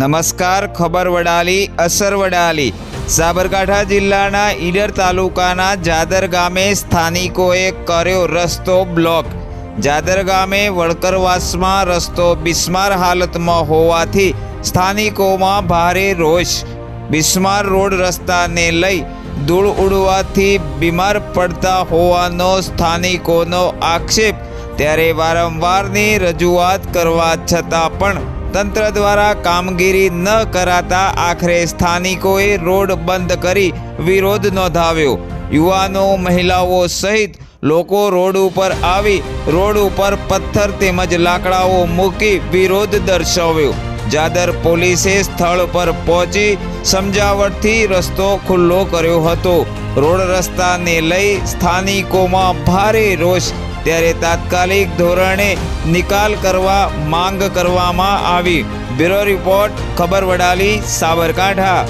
નમસ્કાર, ખબર વડાલી, અસર વડાલી. સાબરકાંઠા જિલ્લાના ઈડર તાલુકાના જાદર ગામે સ્થાનિકોએ કર્યો રસ્તો બ્લોક. જાદર ગામે વળકરવાસમાં રસ્તો બિસ્માર હાલતમાં હોવાથી સ્થાનિકોમાં ભારે રોષ. બિસ્માર રોડ રસ્તાને લઈ ધૂળ ઉડવાથી બીમાર પડતા હોવાનો સ્થાનિકોનો આક્ષેપ. ત્યારે વારંવારની રજૂઆત કરવા છતાં પણ તંત્ર દ્વારા કામગીરી ન કરાતા આખરે સ્થાનિકોએ રોડ બંધ કરી વિરોધ નોંધાવ્યો. યુવાનો, મહિલાઓ સહિત લોકો રોડ ઉપર આવી રોડ ઉપર પથ્થર તેમજ લાકડાઓ મૂકી વિરોધ દર્શાવ્યો. જાદર પોલીસે સ્થળ પર પહોંચી સમજાવટથી રસ્તો ખુલ્લો કર્યો હતો. રોડ રસ્તાને લઈ સ્થાનિકોમાં ભારે રોષ. ત્યારે તાત્કાલિક ધોરણે નિકાલ કરવા માંગ કરવામાં આવી. બ્યુરો રિપોર્ટ, ખબર વડાલી, સાબરકાંઠા.